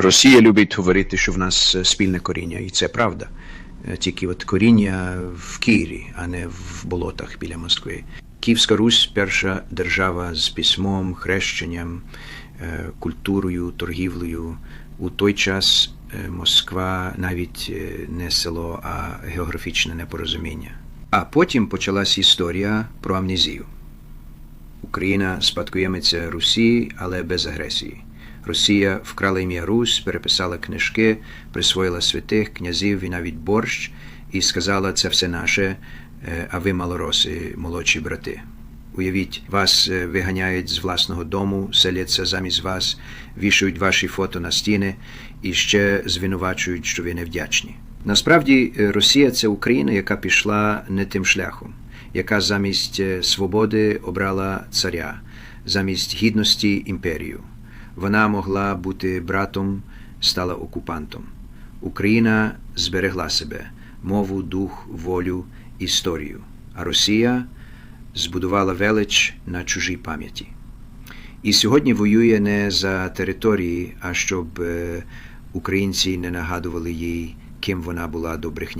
Росія любить говорити, що в нас е, спільне коріння, і це правда. Е, Тільки от коріння в Києві, а не в болотах біля Москви. Київська Русь перша держава з письмом, хрещенням, е, культурою, торгівлею. У той час Москва навіть не село, а географічне непорозуміння. А потім почалась історія про амнезію. Україна спадкоємиця Русі, але без агресії. Росія вкрала ім'я Русь, переписала книжки, присвоїла святих, князів і навіть борщ, і сказала, це все наше, е, а ви малороси, молодші брати. Уявіть, вас е, виганяють з власного дому, селяться замість вас, вішають ваші фото на стіни і ще звинувачують, що ви невдячні. Насправді, е, Росія це Україна, яка пішла не тим шляхом, яка замість свободи обрала царя, замість гідності імперію. Вона могла бути братом, стала окупантом. Україна зберегла себе, мову, дух, волю, історію. А Росія збудувала велич на чужій пам'яті. І сьогодні воює не за території, а щоб е, українці не нагадували їй, ким вона була до брехні.